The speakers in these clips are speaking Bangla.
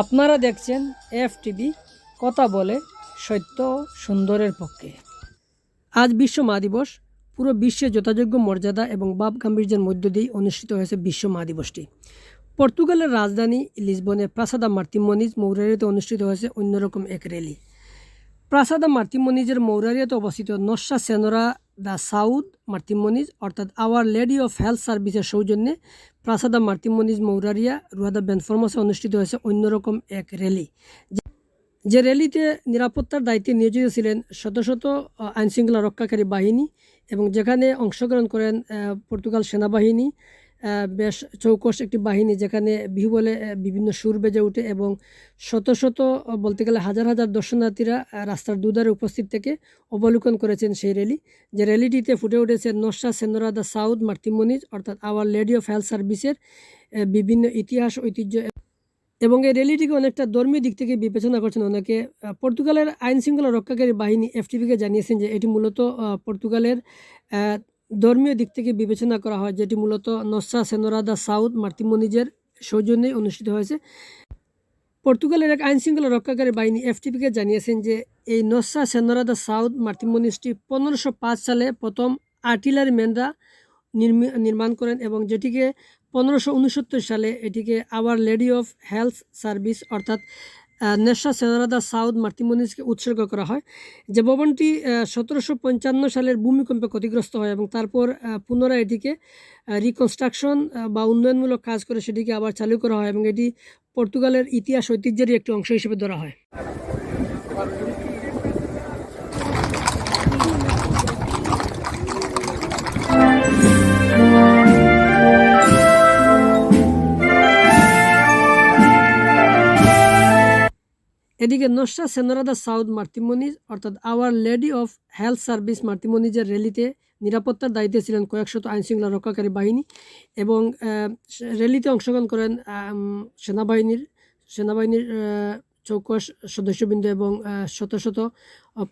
আপনারা দেখছেন এফ টিভি কথা বলে সত্য সুন্দরের পক্ষে। আজ বিশ্ব মা দিবস। পুরো বিশ্বে যথাযোগ্য মর্যাদা এবং বাপ গাম্ভীর্যের মধ্য দিয়েই অনুষ্ঠিত হয়েছে বিশ্ব মা দিবসটি। পর্তুগালের রাজধানী লিসবনে প্রাসাদা মার্তিমনিজ মৌরারিতে অনুষ্ঠিত হয়েছে অন্যরকম এক র্যালি। প্রাসাদা মার্তিমনিজের মৌরারিয়াতে অবস্থিত Nossa Senhora da Saude Martim Moniz অর্থাৎ আওয়ার লেডি অফ হেলথ সার্ভিসের সৌজন্যে প্রাসাদা মার্তিমনিজ মৌরারিয়া রুয়াদা বেনফরমাসে অনুষ্ঠিত হয়েছে অন্যরকম এক র্যালি। যে র্যালিতে নিরাপত্তার দায়িত্বে নিয়োজিত ছিলেন শত শত আইনশৃঙ্খলা রক্ষাকারী বাহিনী এবং যেখানে অংশগ্রহণ করেন পর্তুগাল সেনাবাহিনী বেশ চৌকস একটি বাহিনী যেখানে বিহু বলে বিভিন্ন সুর বেজে ওঠে এবং শত শত বলতে গেলে হাজার হাজার দর্শনার্থীরা রাস্তার দুধারে উপস্থিত থেকে অবলোকন করেছেন সেই র্যালি। যে র্যালিটিতে ফুটে উঠেছে নশা সেনোরা দ্য সাউথ মার্তিমনিজ অর্থাৎ আওয়ার লেডি অফ হেলথ সার্ভিসের বিভিন্ন ইতিহাস, ঐতিহ্য এবং এই র্যালিটিকে অনেকটা ধর্মীয় দিক থেকে বিবেচনা করছেন অনেকে। পর্তুগালের আইন শৃঙ্খলা রক্ষাকারী বাহিনী এফটিপিকে জানিয়েছেন যে এটি মূলত পর্তুগালের ধর্মীয় দিক থেকে বিবেচনা করা হয়, যেটি মূলত নসা সেনোরা দ্য সাউথ মার্তিমনিজের সৌজন্যে অনুষ্ঠিত হয়েছে। পর্তুগালের এক আইন শৃঙ্খলা রক্ষাকারী বাহিনী এফটিপিকে জানিয়েছেন যে, এই নসা সেনোরা দ্য সাউথ মার্তিমনিজটি পনেরোশো সালে প্রথম আর্টিলারি ম্যানরা নির্মি- নির্মাণ করেন এবং যেটিকে পনেরোশো সালে এটিকে Our Lady of Health service অর্থাৎ নেশা সেনারাদা সাউথ মার্তিমনিসকে উৎসর্গ করা হয়। যে ভবনটি সতেরোশো পঞ্চান্ন সালের ভূমিকম্পে ক্ষতিগ্রস্ত হয় এবং তারপর পুনরায় এটিকে রিকনস্ট্রাকশন বা উন্নয়নমূলক কাজ করে সেটিকে আবার চালু করা হয় এবং এটি পর্তুগালের ইতিহাস ঐতিহ্যেরই একটি অংশ হিসেবে ধরা হয়। এদিকে নস্যা সেনোরাদা সাউথ মার্তিমনিজ অর্থাৎ Our Lady of Health service মার্তিমনিজের র্যালিতে নিরাপত্তার দায়িত্বে ছিলেন কয়েকশত আইনশৃঙ্খলা রক্ষাকারী বাহিনী এবং র্যালিতে অংশগ্রহণ করেন সেনাবাহিনীর সেনাবাহিনীর চৌকশ সদস্যবৃন্দ এবং শত শত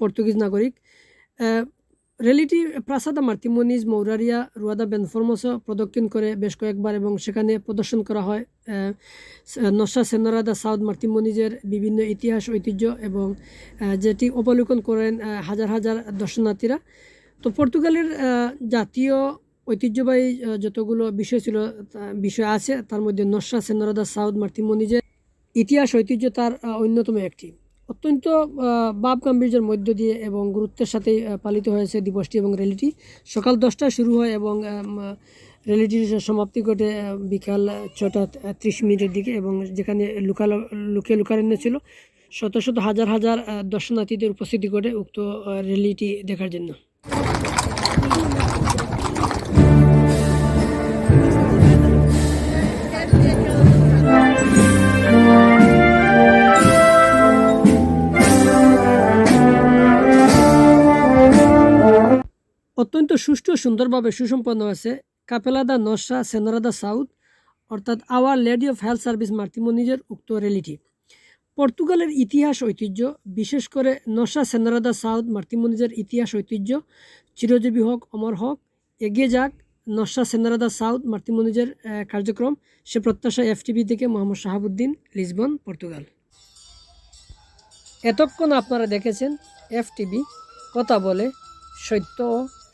পর্তুগিজ নাগরিক। র্যালিটি প্রাসাদা মার্তিমনিজ মৌরারিয়া, রুয়াদা বেনফরমস প্রদক্ষিণ করে বেশ কয়েকবার এবং সেখানে প্রদর্শন করা হয় নশা সেনোরাদা সাউথ মার্তিমনিজের বিভিন্ন ইতিহাস, ঐতিহ্য এবং যেটি অবলোকন করেন হাজার হাজার দর্শনার্থীরা। তো পর্তুগালের জাতীয় ঐতিহ্যবাহী যতগুলো বিষয় ছিল বিষয় আছে, তার মধ্যে নশা সেনোরাদা সাউথ মার্তিমনিজের ইতিহাস, ঐতিহ্য তার অন্যতম একটি। অত্যন্ত ভাব গাম্ভীর্যের মধ্য দিয়ে এবং গুরুত্বের সাথে পালিত হয়েছে দিবসটি এবং র্যালিটি। সকাল দশটায় শুরু হয় এবং র্যালিটির সমাপ্তি ঘটে বিকাল ছটা ত্রিশ মিনিটের দিকে এবং যেখানে লুকাল লুকে লুকারণ্য ছিল, শত শত হাজার হাজার দর্শনার্থীদের উপস্থিতি ঘটে উক্ত র্যালিটি দেখার জন্য। অত্যন্ত সুষ্ঠু সুন্দরভাবে সুসম্পন্ন হয়েছে। কাপেলাদা নশা সেনারাদা সাউথ, অর্থাৎ Our Lady of Health service মার্তিমনিজের উক্ত র্যালিটি পর্তুগালের ইতিহাস ঐতিহ্য, বিশেষ করে নশা সেনারাদা সাউথ মার্তিমনিজের ইতিহাস ঐতিহ্য, চিরজীবী হোক, অমর হোক, এগিয়ে যাক নশা সেনারাদা সাউথ মার্তিমনিজের কার্যক্রম, সে প্রত্যাশা এফটিভি থেকে মোহাম্মদ শাহাবুদ্দিন, লিসবন, পর্তুগাল। এতক্ষণ আপনারা দেখেছেন এফটিভি, কথা বলে, সত্য ও